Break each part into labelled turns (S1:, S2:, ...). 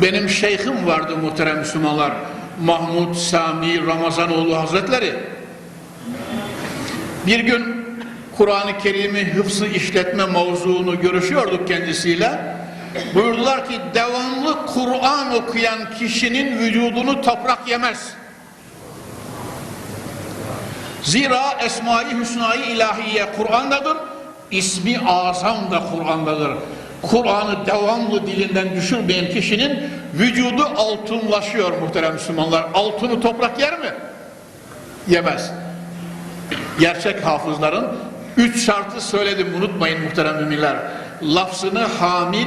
S1: Benim şeyhim vardı muhterem Müslümanlar. Mahmud Sami Ramazanoğlu Hazretleri. Bir gün Kur'an-ı Kerim'i hıfzı işletme mevzuunu görüşüyorduk kendisiyle. Buyurdular ki devamlı Kur'an okuyan kişinin vücudunu toprak yemez. Zira Esma-i Hüsna-i İlahiye Kur'an'dadır. İsmi azam da Kur'an'dadır. Kur'an'ı devamlı dilinden düşürmeyen kişinin vücudu altınlaşıyor muhterem Müslümanlar. Altını toprak yer mi? Yemez. Gerçek hafızların üç şartı söyledim unutmayın muhterem müminler. Lafzını hamil,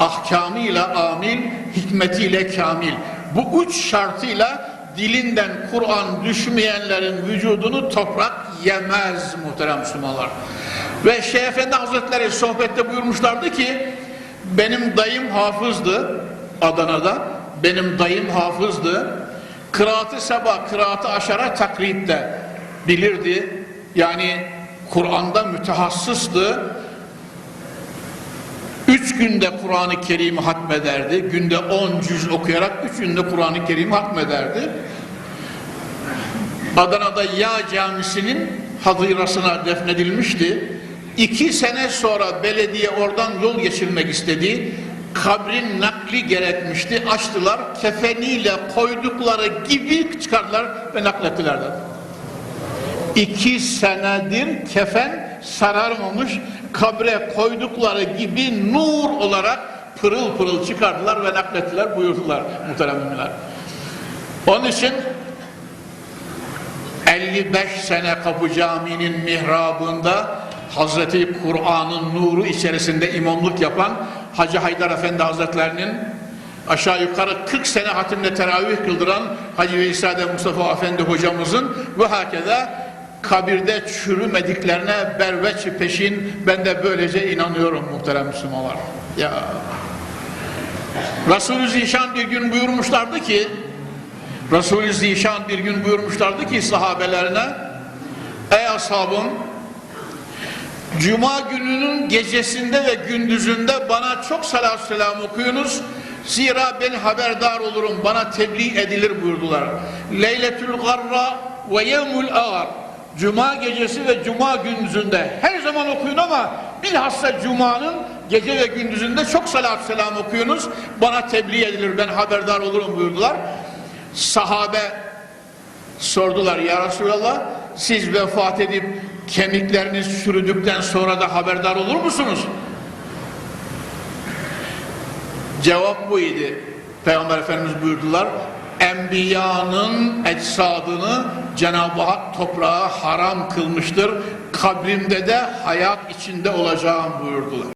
S1: ahkamıyla amil, hikmetiyle kamil. Bu üç şartıyla dilinden Kur'an düşmeyenlerin vücudunu toprak yemez muhterem Müslümanlar. Ve Şeyh Efendi Hazretleri sohbette buyurmuşlardı ki benim dayım hafızdı Adana'da. Benim dayım hafızdı. Kıraatı sabah, kıraatı aşara takribde bilirdi. Yani Kur'an'da mütehassıstı. Üç günde Kur'an-ı Kerim'i hatmederdi. Günde on cüz okuyarak üç günde Kur'an-ı Kerim'i hatmederdi. Adana'da Yağ Camisi'nin hadırasına defnedilmişti. İki sene sonra belediye oradan yol geçirmek istedi. Kabrin nakli gerekmişti. Açtılar, kefeniyle koydukları gibi çıkardılar ve naklettiler de. İki senedir kefen sararmamış, kabre koydukları gibi nur olarak pırıl pırıl çıkardılar ve naklettiler buyurdular muhterem müminler. Onun için 55 sene Kapı Camii'nin mihrabında Hazreti Kur'an'ın nuru içerisinde imamlık yapan Hacı Haydar Efendi Hazretlerinin aşağı yukarı 40 sene hatimle teravih kıldıran Hacı Veysade Mustafa Efendi hocamızın ve hakeza kabirde çürümediklerine berveç peşin ben de böylece inanıyorum muhterem Müslümanlar. Ya Resulü Zişan bir gün buyurmuşlardı ki Resulü Zişan bir gün buyurmuşlardı ki sahabelerine Ey ashabım Cuma gününün gecesinde ve gündüzünde bana çok salat selam okuyunuz. Zira ben haberdar olurum, bana tebliğ edilir buyurdular. Leyletül garra ve yevmül ağar. Cuma gecesi ve cuma gündüzünde her zaman okuyun ama bilhassa cumanın gece ve gündüzünde çok salat selam okuyunuz. Bana tebliğ edilir, ben haberdar olurum buyurdular. Sahabe sordular ya Resulallah siz vefat edip kemikleriniz çürüdükten sonra da haberdar olur musunuz? Cevap bu idi. Peygamber Efendimiz buyurdular. Enbiyanın ecsadını Cenab-ı Hak toprağa haram kılmıştır. Kabrimde de hayat içinde olacağım buyurdular.